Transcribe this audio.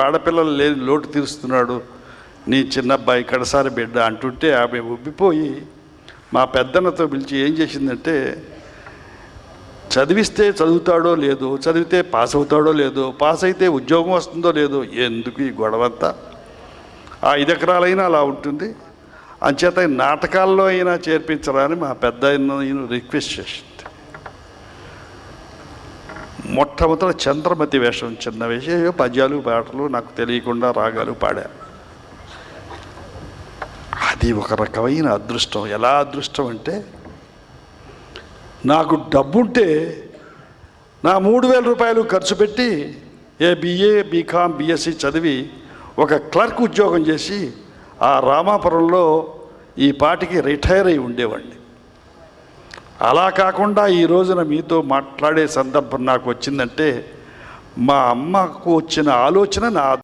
ఆడపిల్లలు లేని లోటు తీరుస్తున్నాడు. నీ చిన్నబ్బాయి కడసారి బిడ్డ అంటుంటే ఆమె ఉబ్బిపోయి మా పెద్దన్నతో పిలిచి ఏం చేసిందంటే చదివిస్తే చదువుతాడో లేదో చదివితే పాస్ అవుతాడో లేదో పాస్ అయితే ఉద్యోగం వస్తుందో లేదో ఎందుకు ఈ గొడవంతా? ఆ ఐదు ఎకరాలైనా అలా ఉంటుంది. అంచేత నాటకాల్లో అయినా చేర్పించరాని మా పెద్ద రిక్వెస్ట్ చేసింది. మొట్టమొదటి చంద్రమతి వేషం చిన్న వేషం. పద్యాలు పాటలు నాకు తెలియకుండా రాగాలు పాడా. అది ఒక రకమైన అదృష్టం. ఎలా అదృష్టం అంటే నాకు డబ్బుంటే నా మూడు వేల రూపాయలు ఖర్చు పెట్టి ఏ బిఏ బీకామ్ బిఎస్సి చదివి ఒక క్లర్క్ ఉద్యోగం చేసి ఆ రామాపురంలో ఈ పాటికి రిటైర్ అయి ఉండేవాడిని. అలా కాకుండా ఈ రోజున మీతో మాట్లాడే సందర్భం నాకు వచ్చిందంటే మా అమ్మకు వచ్చిన ఆలోచన నా